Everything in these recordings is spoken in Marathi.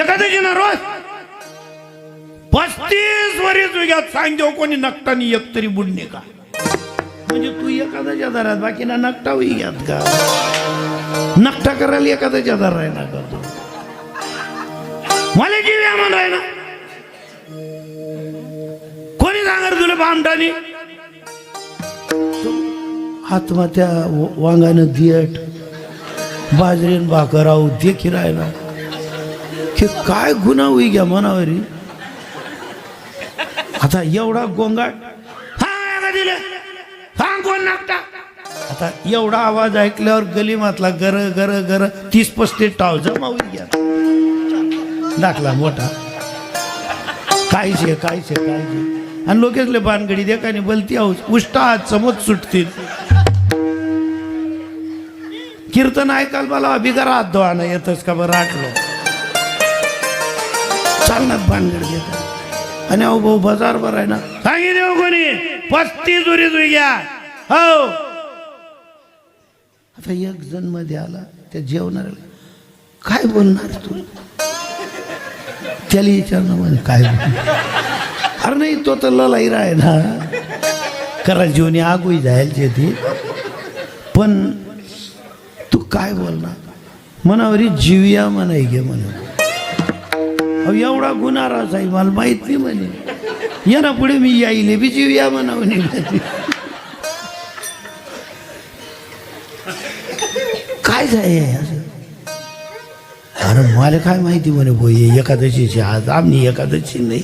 एखाद्या घेणार रोज पस्तीस वरीस वेगात सांग कोणी नकटानी एक तरी बुडणे का म्हणजे तू एखाद्याच्या दारात बाकी ना नकटा होईयात का? नकटा करायला एखाद्याच्या दार आहे ना का तू? मला जीव म्हणून आहे ना? कोणी सांगर तुला बामटानी आत्महत्या वांगानं दियट बाजरीन भाकर आऊ देखील आहे ना की काय गुन्हा होई घ्या मनावरी? आता एवढा गोंगाट. हा दिले. सांग कोण नागटा आता एवढा आवाज ऐकल्यावर गलीमातला गर गर गर तीस पस्तीस टाव जमा होई घ्या दाखला मोठा. काहीच आहे काहीच आहे काहीच आहे आणि लोकेसले बानगडी देखाने बलती आहोत उष्टा हात समोर सुटतील. कीर्तन ऐकाल मला? बिगर हात धुवानं येतच का बरं? आठलो चालणार भानगड घेतात आणि अहो भाऊ बाजार बरं आहे ना सांगितले हो कोणी? पस्तीस उरी तुझी घ्या. हो. आता एक जणमध्ये आला त्या जेवणाऱ्याला काय बोलणार तू? त्याला विचारणं म्हणजे काय बोलणार? अरे नाही तो तर ललाई आहे ना. करा जीवनी आगोई जायचे ती पण तू काय बोलणार? मनावरी जीवया म्हणाय घे म्हणा. अहो एवढा गुन्हाराच आहे मला माहीत नाही म्हणे. या ना पुढे मी याईले बी या म्हणावं. नाही काय झाले असं अरे मला काय माहिती म्हणे बोय एकादशीची आज आमनी एकादशी नाही.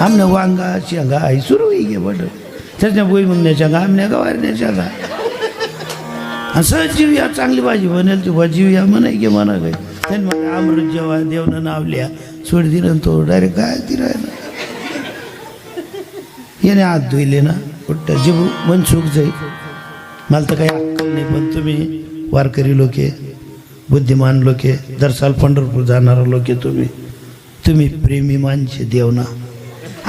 आमनं वांगा शेंगा आई सुरू होई गे बट त्याच्या बोई मग शेंगा आमल्या गवारण्या शेंगा असं जीवया चांगली भाजी बनेल ती जीवया म्हणा गे म्हणा गे त्यांनी मला अमृत जेव्हा देवनं नावल्या सोडी दिलं तो डायरेक्ट काय दिला ना याने हात धुईले ना कुठं जीव मनसुख जाईल. मला तर काही अक्कल नाही पण तुम्ही वारकरी लोके बुद्धिमान लोके दरसाल पंढरपूर जाणारा लोके तुम्ही. तुम्ही प्रेमी मानचे देव ना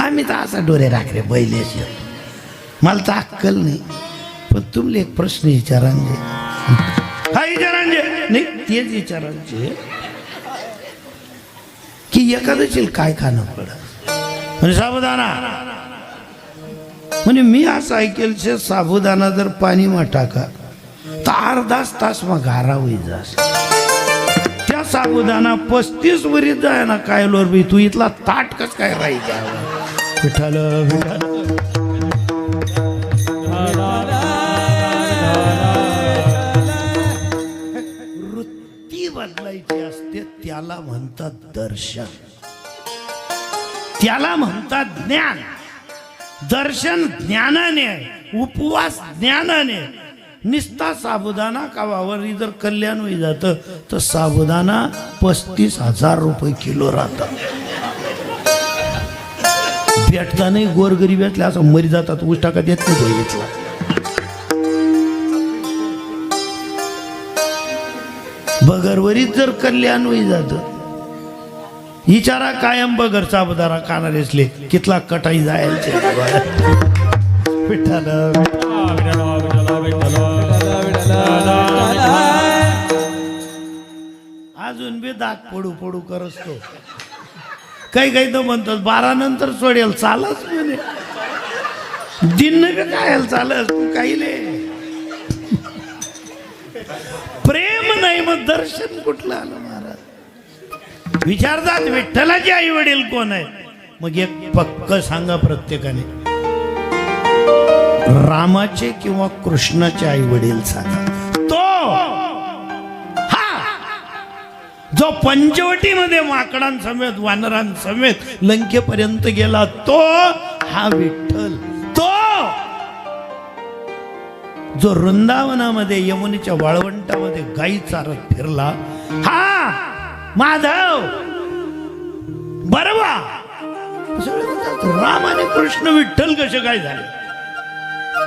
आम्ही तर असा डोरे राखरे बैलेचे मला तर अक्कल नाही पण तुमले एक प्रश्न विचारांचे हा विचारांचे नाही तेच विचारांचे की एखादं काय खाणं पडत म्हणजे साबुदाणा. म्हणजे मी असं ऐकेल शे साबुदाणा जर पाणी मा टाका तर अर्धाच तास मग गारा होई जास. त्या साबुदाणा पस्तीस वरीत जाय ना काय लोर बी तू इथला ताट कस काय राहायचा विठाल विठाल त्याला म्हणतात दर्शन. त्याला म्हणतात ज्ञान. दर्शन ज्ञानाने उपवास ज्ञानाने. निस्ता साबुदाणा कावावर. जर कल्याण होई जातं तर साबुदाणा पस्तीस हजार रुपये किलो राहतात. भेटता नाही असल्या असं मरी जातात. ऊस टाका देत नाही बघितला बगरवरीच जर कल्याण होई जातं. इचारा कायम बगर साबदारा खाणार असले कितला कटाई जायचे विठ्ठल. अजून बी दाग पडू पडू करस तो काही काही तर म्हणतात बारा नंतर सोडेल चालच म्हणे. दिन बी काय चालस तू काही नाही. प्रेम नाही मग दर्शन कुठलं आलं महाराज? विचारतात विठ्ठलाचे आई वडील कोण आहे मग एक पक्क सांगा प्रत्येकाने. रामाचे किंवा कृष्णाचे आई वडील सांगा. तो हा! जो पंचवटीमध्ये माकडांसमेत वानरांसमेत लंकेपर्यंत गेला तो हा विठ्ठल. जो वृंदावनामध्ये यमुनेच्या वाळवंटामध्ये गाई चारत फिरला हा माधव बरवा. राम आणि कृष्ण विठ्ठल कसे काय झाले?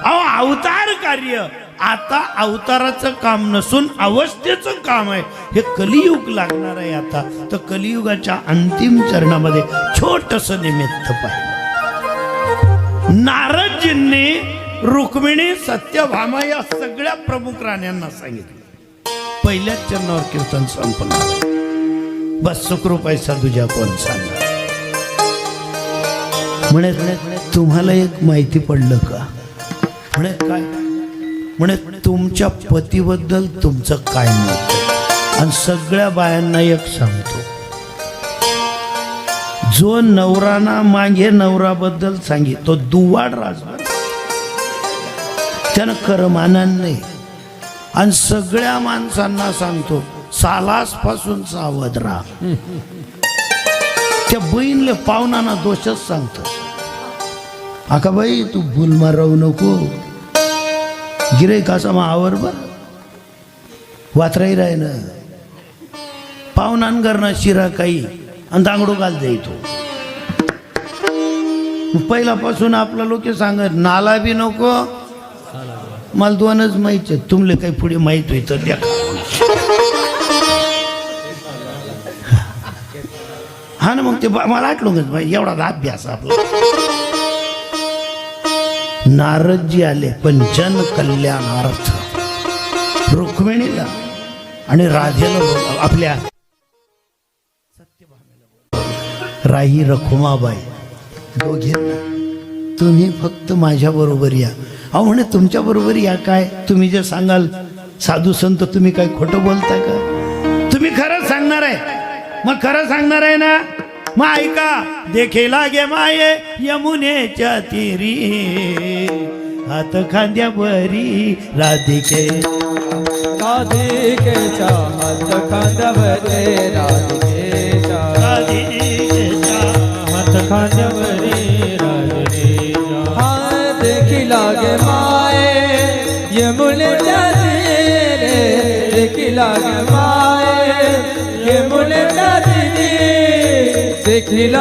अहो अवतार कार्य. आता अवताराचं काम नसून अवस्थेचं काम आहे. हे कलियुग लागणार आहे आता. तर कलियुगाच्या अंतिम चरणामध्ये छोटस निमित्त पाहिजे नारदजींनी रुक्मिणी सत्यभामा या सगळ्या प्रमुख राण्यांना सांगितलं. पहिल्याच चरणावर कीर्तन संपलं झालं. बस सुखरूपायचा तुझ्या कोण सांगा. म्हणे तुम्हाला एक माहिती पडलं का? म्हणे काय? म्हणे तुमच्या पतीबद्दल तुमचं काय मत आणि सगळ्या बायांना एक सांगतो. जो नवराना मागे नवराबद्दल सांगे तो दुवाड राजवा त्यानं करमानान नाही. आणि सगळ्या माणसांना सांगतो सालासपासून सावध राहा. त्या बहीणले पाहुणांना दोषच सांगतो. आका बाई तू भूल मारवू नको. गिराईकाचा मग आवर बर. वात्राही राय पाहुणान करणं शिरा काही आणि दांगडो घाल जायतो पहिल्यापासून आपला लोक सांगत नाला बी नको मला दोनच माहिती आहेत. तुमले काही पुढे माहीत होई तर द्या. हा ना मग ते मला आठलो भाई एवढा अभ्यास आपला. नारदजी आले पण जन कल्याणार्थ. रुक्मिणीला आणि राधेला आपल्या राही रखुमाबाई दोघे तुम्ही फक्त माझ्या बरोबर या. अहो म्हणे तुमच्या बरोबर या काय? तुम्ही जे सांगाल साधू संत तुम्ही काय खोटं बोलताय का? तुम्ही खरंच सांगणार आहे. मग खरं सांगणार आहे ना? मग ऐका देखे लागे माये यमुनेच्या तिरी हात खांद्या बरी राधिके. राधिकेच्या हात खांद्यावरे राधिकेच्या. राधिकेच्या हात खांद्यावरे देखी लागे माये. यमुनेच्या देखी लागे माये यमुनेच्या देखी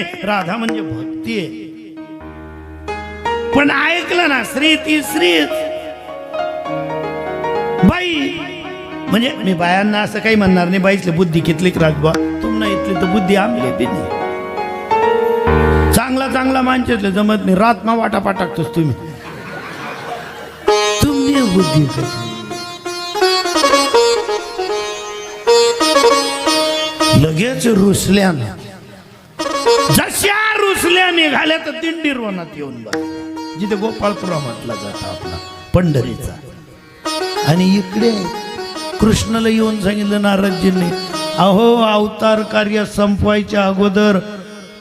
नाही राधा म्हणजे भक्ती आहे. पण ऐकलं ना श्री ती स्त्री बाई म्हणजे मी बायांना असं काही म्हणणार नाही बाईतली बुद्धी कितली राजबा तुम इथली तर बुद्धी आम्ही बी नाही. चांगला चांगला माणसातलं जमत नाही. रात वाटापा टाकतोस तुम्ही. तुम्ही बुद्धी लगेच रुसल्या ना निघाल्या तर दिंडी रोनात येऊन बस. जिथे गोपाळपुरा म्हटला जात आपला पंढरीचा. आणि इकडे कृष्णाला येऊन सांगितलं नारदजींनी अहो अवतार कार्य संपवायच्या अगोदर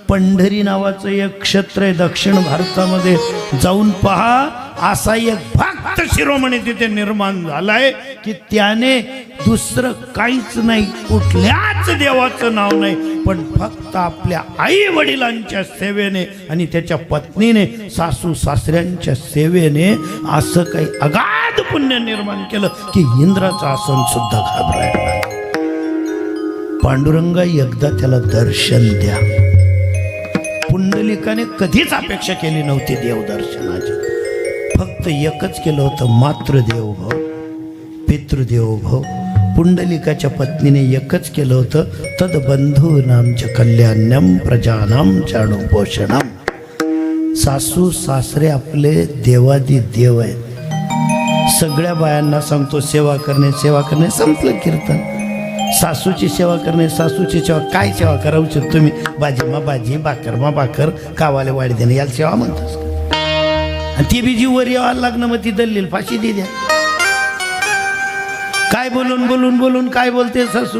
पंढरी नावाचं एक क्षेत्र आहे दक्षिण भारतामध्ये. जाऊन पहा असा एक भक्त शिरोमणी तिथे निर्माण झालाय की त्याने दुसरं काहीच नाही कुठल्याच देवाचं नाव नाही पण फक्त आपल्या आई वडिलांच्या सेवेने आणि त्याच्या पत्नीने सासू सासऱ्यांच्या सेवेने असं काही अगाध पुण्य निर्माण केलं की इंद्राचं आसन सुद्धा घाबरायला पांडुरंगा एकदा त्याला दर्शन द्या. पुंडलिकाने कधीच अपेक्षा केली नव्हती देवदर्शनाची. फक्त एकच केलं होतं मातृदेवभाव पितृदेवभाव पुंडलिकाच्या पत्नीने एकच केलं होतं तद बंधूनामच्या कल्याण्यम प्रजानाम चाणुपोषणम सासू सासरे आपले देवादी देव आहेत. सगळ्या बायांना सांगतो सेवा करणे सेवा करणे संपलं कीर्तन. सासूची सेवा करणे सासूची सेवा काय सेवा करावची तुम्ही बाजीमा बाजी बाकर भाकर मा बाकर कावाले वाढ देणे याला सेवा म्हणतात आणि ती बी जीव वर यावं लागणं मग ती दल्लील फाशी दे द्या. काय बोलून बोलून बोलून काय बोलते ससू?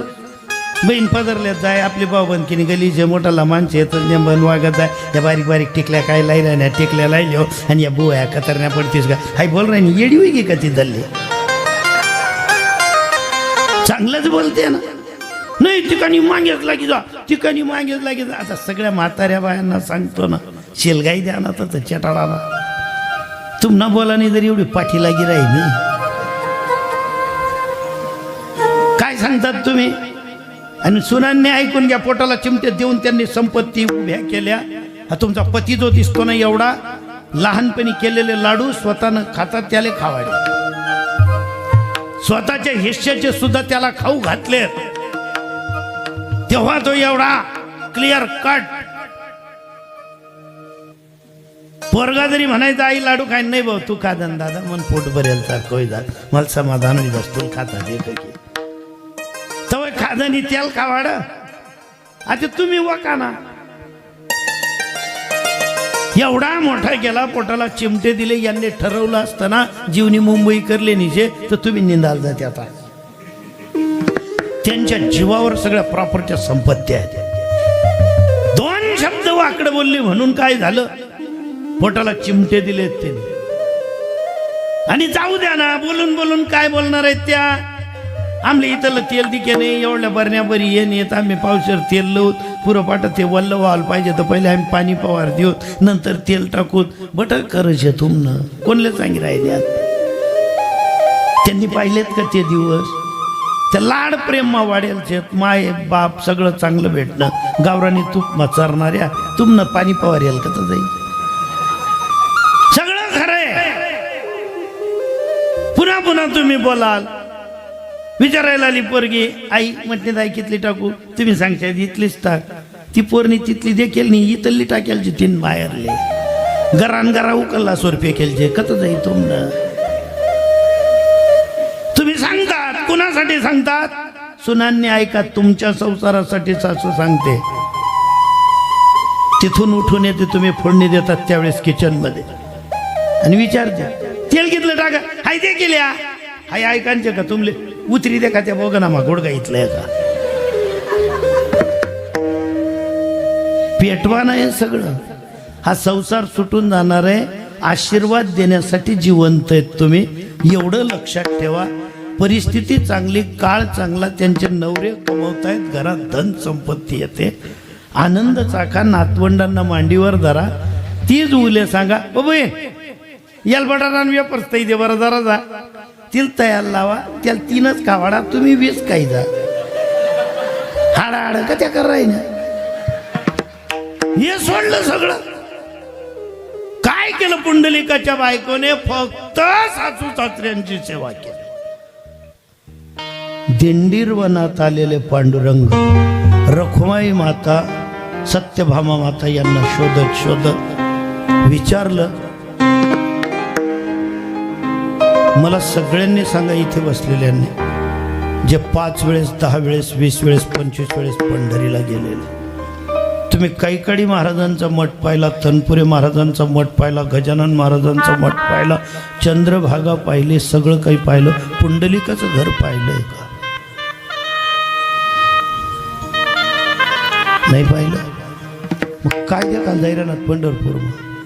बहीण पदरल्यात जाय आपली भाऊबंदकीने गलीचे मोठाला माणसे येतो नेमन वागत जाय. या बारीक बारीक टिकल्या काय लायल्या ना टिकल्या लायल्यो हो. आणि या बुया कतरण्या पडतीस का? हाय बोल राही येडी होई का ती दल्ली? चांगलंच बोलते ना. नाही ठिकाणी मागेच लागी जा ठिकाणी मागेच लागी जा. आता सगळ्या म्हाताऱ्या बायांना सांगतो ना शेलगाई द्या ना तर चटाळाला तुम बोलाने बोला नाही जरी एवढी पाठीलागी राहिली. काय सांगतात तुम्ही? आणि सुनांनी ऐकून घ्या पोटाला चिमटे देऊन त्यांनी संपत्ती उभ्या केल्या. हा तुमचा पती जो दिसतो ना एवढा लहानपणी केलेले लाडू स्वतःनं खातात त्याला खावाडे स्वतःच्या हिश्श्याचे सुद्धा त्याला खाऊ घातले तेव्हा तो एवढा क्लिअर कट पोरगा जरी म्हणायचा आई लाडू खाय नाही भाऊ तू खा दन दादा. मन पोट भरेल तर कोई जा मला समाधान होईल तू खाता एक की तवय खादानी त्याल खावाड आता तुम्ही वका ना. एवढा मोठा गेला पोटाला चिमटे दिले यांनी ठरवलं असताना जीवनी मुंबई करले निजे तर तुम्ही निंदाल जाते आता. त्यांच्या जीवावर सगळ्या प्रॉपर्टीच्या संपत्ती आहेत. दोन शब्द वाकडं बोलले म्हणून काय झालं? पोटाला चिमटे दिलेत त्यांनी. आणि जाऊ द्या ना बोलून बोलून काय बोलणार आहेत त्या? आमले इथलं तेल दिके नाही एवढ्या बरण्या बरी ये येत आम्ही पावसावर तेल लावूत पुरं ते वल्ल व्हायला पाहिजे तर पहिले आम्ही पाणी पवार देऊत नंतर तेल टाकूत बटर करायचे तुमनं. कोणले सांगी राहिले त्यांनी पाहिलेत का ते दिवस? त्या लाड प्रेम मा वाढेल शेत माय बाप सगळं चांगलं भेटणं. गावरानी तूप मचारणाऱ्या तुमनं पाणी पवार येईल का तर जाईल? पुन्हा तुम्ही बोलाल? विचारायला आली पोरगी आई म्हटली आई कितली टाकू? तुम्ही सांगता इथलीच टाक. ती पोरणी तिथली देखील नाही इथली टाकेलची तीन बाहेरले. घरान घरा उकलला सोरपे केलचे कत जाई तुमनं तुम्ही सांगतात कुणासाठी सांगतात? सुनांनी ऐका तुमच्या संसारासाठी सासू सांगते. तिथून उठून येते तुम्ही फोडणी देतात त्यावेळेस किचनमध्ये. आणि विचारते तेल घेतलं टाका. हाय ते केल्या. हाय ऐकांचे का तुमले? उतरी दे का त्या बोगना मा गोडगा इथलं का पेटवा आहे सगळं. हा संसार सुटून जाणार आहे. आशीर्वाद देण्यासाठी जिवंत आहेत तुम्ही. एवढं लक्षात ठेवा. परिस्थिती चांगली काळ चांगला त्यांचे नवरे कमवतायत. घरात धन संपत्ती येते. आनंद चाका नातवंडांना मांडीवर धरा. तीच उले सांगा बाबा याल बटाटा वेपर्स दे बरं जरा जा. तिला तयार लावा. त्याला तीनच खावाडा तुम्ही वीस काही जा. हाडा हाड का त्या कराय ना हे सोडलं सगळं. काय केलं पुंडलिकाच्या बायकोने? फक्त सासू सासऱ्यांची सेवा केली. दिंडीर वनात आलेले पांडुरंग रखुमाई माता सत्यभामा माता यांना शोधत शोधत विचारलं मला सगळ्यांनी सांगा इथे बसलेल्यांनी. जे पाच वेळेस दहा वेळेस वीस वेळेस पंचवीस वेळेस पंढरीला गेलेले. तुम्ही कैकाडी महाराजांचा मठ पाहिला तनपुरे महाराजांचा मठ पाहिला गजानन महाराजांचा मठ पाहिला चंद्रभागा पाहिले सगळं काही पाहिलं. पुंडलिकाचं घर पाहिलंय का? नाही पाहिलं? मग काय द्या का जाहिरानात पंढरपूर मग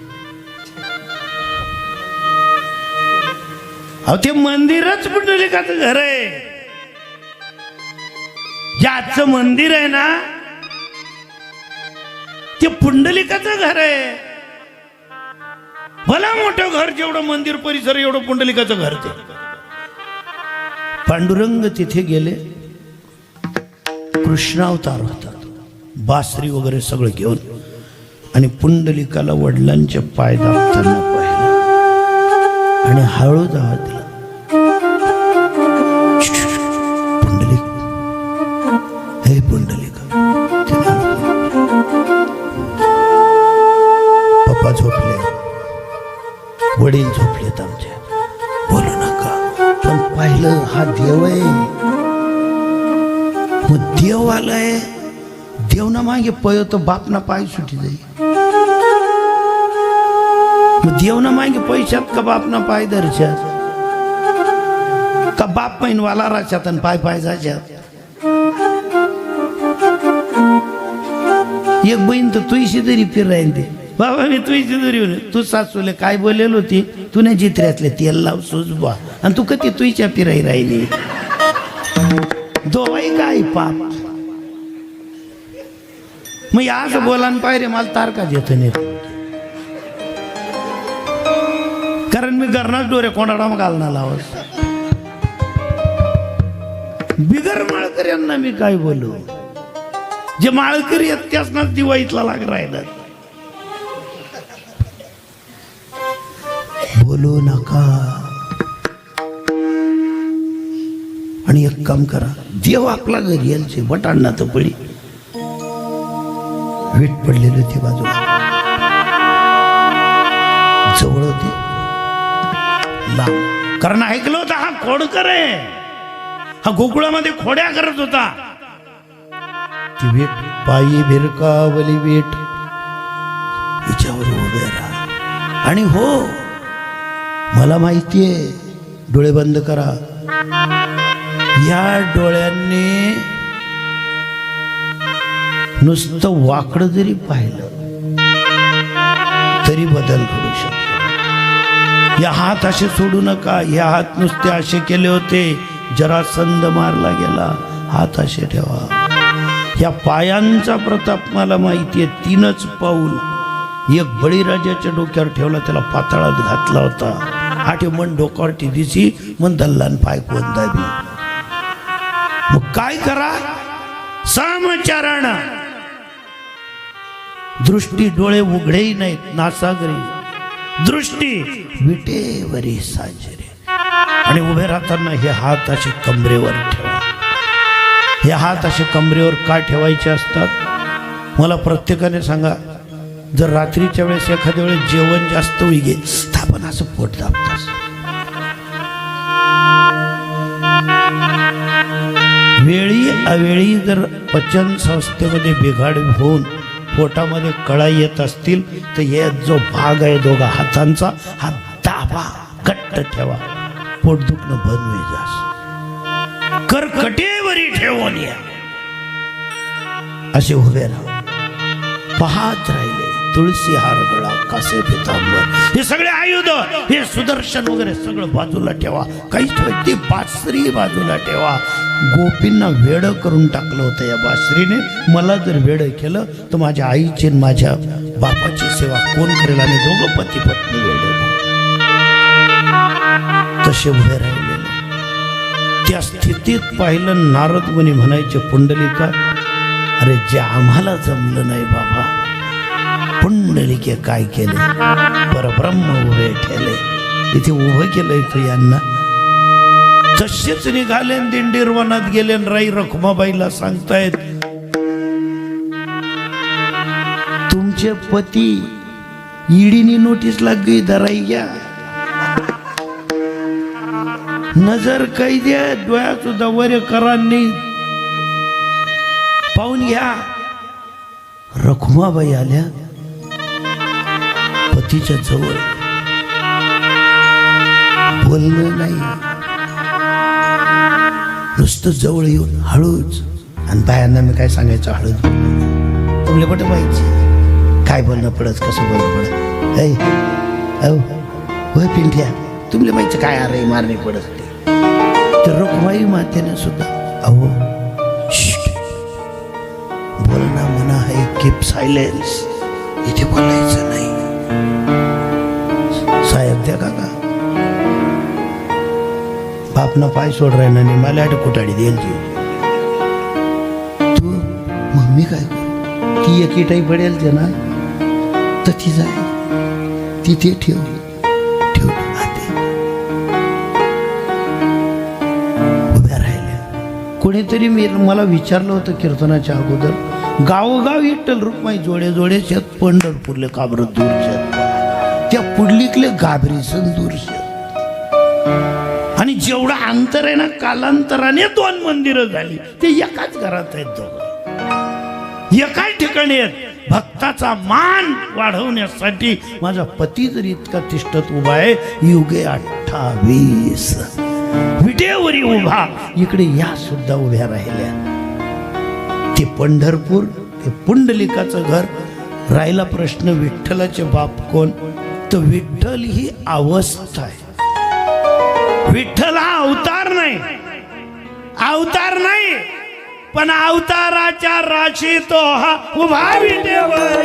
अहो ते मंदिरच पुंडलिकाचं घर आहे? ज्याचं मंदिर आहे ना ते पुंडलिकाचं घर आहे? भला मोठं घर जेवढं मंदिर परिसर एवढं पुंडलिकाचं घर ते. पांडुरंग तिथे गेले. कृष्णावतार होतात. बासरी वगैरे सगळं घेऊन. आणि पुंडलिकाला वडिलांचे पाय दाबताना पाहिलं. आणि हळू जावा दिला. हे पुंडलिक. पप्पा झोपले. वडील झोपलेत आमचे. बोलू नका. पण पाहिलं हा देव आहे. मग देव आलाय. देव ना मागे पय तो बाप ना पाय सुटी जाई मग देव ना मागे पैशात का बाप ना पाय दर्शात का बाप पैन वाला राशात आणि पाय पाय जाशात एक बहीण तर तुझी तरी फिर राहील. ते बाबा मी तुझी तरी तू सासूले काय बोलेल होती? तू नाही जित्र्यातले तेल लाव सुजबा. आणि तू कधी तुझ्या फिराई राहिली? दोवाई काय पाप? मग आज बोला पाहिजे मला तारका देत नाही. कारण मी घरनाच डोरे कोणाडा मग घालणार लावस. बिगर माळकर यांना मी काय बोलू? जे माळकरी आहेत त्यासनाच दिवाळीतला लाग राहिलं बोलू नका. आणि एक काम करा देव आपला घरी यायचे वटांना तर पळी वेट पडलेलं ते बाजू जवळ होते. कारण ऐकलं होतं हा खोडकर आहे. हा गोकुळामध्ये खोड्या करत होता. ती वीट पायी भिरकावली वीट हिच्यावर उभे राहा आणि हो मला माहितीये डोळे बंद करा या डोळ्यांनी नुसतं वाकडं जरी पाहिलं तरी बदल घडू शकतो या हात असे सोडू नका या हात नुसते असे केले होते जरा संद मारला गेला हात असे ठेवा या पायांचा प्रताप मला माहितीये तीनच पाऊल. एक बळीराजाच्या डोक्यावर ठेवला त्याला पाताळात घातला होता. आठे मन डोक्यावर दिसी मन दल्लान पाय कोण दाबी. मग काय करा? सामचारण. दृष्टी डोळे उघडेही नाहीत नासागरी. दृष्टी विटेवरी साजरे. आणि उभे राहताना हे हात असे कमरेवर ठेव हे हात असे कमरेवर का ठेवायचे असतात? मला प्रत्येकाने सांगा जर रात्रीच्या वेळेस एखाद्या वेळेस जेवण जास्त होई गे आपण असं पोट दाबतास. वेळी अवेळी जर पचन संस्थेमध्ये बिघाड होऊन पोटामध्ये कळा येत असतील तर हे जो भाग आहे दोघा हातांचा हा दाबा घट्ट ठेवा. पोट दुखणं बंद होई जास. कटेवरी ठेवून या. असे उभे राहा पाहत राहिले. तुळशी हार गळा कासे पितांबर हे सगळे आयुध हे सुदर्शन वगैरे सगळं बाजूला ठेवा. काहीच ठेवा ती बासरी बाजूला ठेवा. गोपींना वेड करून टाकलं होतं या बासरीने. मला जर वेड केलं तर माझ्या आईची आणि माझ्या बापाची सेवा कोण करेल? आणि दोघं पती पत्नी वेड. तसे उभे राहिले. त्या स्थितीत पाहिलं नारद मुनी म्हणायचे पुंडलिका अरे जे आम्हाला जमलं नाही बाबा पुंडलिके काय केले? परब्रह्म उभे ठेले इथे उभं केलंय तू यांना. तसेच निघाले दिंडीरवनात गेले राई रखुमाबाईला सांगतायत तुमचे पती ईडीनी नोटीस लाग दराई घ्या. नजर कैद्या डोळ्या सुद्धा वर करांनी पाहून घ्या. रखुमाबाई आल्या पतीच्या जवळ. बोलणं नाही. नुसतं जवळ येऊन हळूच आणि बायांना मी काय सांगायचं हळूच तुमले पट पाहिजे काय बोलणं पडत कसं बोलणं पडत? ऐ औ पिंठ्या तुमले माहिती काय अरे मारणे पडत. तर रुक्माई मातेने सुद्धा. अहो शिट. बोलणं म्हणा आहे कीप सायलेन्स इथे बोलायचं नाही. साहेब द्या काका. बापना पाय सोड राहिना नाही मला आठ कुटाडी देईल ती तू मम्मी काय ती एकीटाई पडेल ते ना? तर ती जाय तिथे ठेव. कोणीतरी मी मला विचारलं होतं कीर्तनाच्या अगोदर गावोगाव विठ्ठल रुक्माई जोडे जोडे शेत पंढरपूरले काबर दूर शेत त्या पुढलीकले गाभरीसन दूर शेत. आणि जेवढं अंतर आहे ना कालांतराने दोन मंदिरं झाली. ते एकाच घरात आहेत दोघं. एकाच ठिकाणी आहेत. भक्ताचा मान वाढवण्यासाठी माझा पती जर इतका तिष्ठत उभा आहे युगे अठ्ठावीस. विटेवरी उभा. इकडे या सुद्धा उभ्या राहिल्या. ते पंढरपूर ते पुंडलिकाचं घर. राहिला प्रश्न विठ्ठलाचे बाप कोण? तर विठ्ठल ही अवस्था आहे. विठ्ठल हा अवतार नाही. अवतार नाही. पण अवताराच्या राशी तो हा उभा विटेवर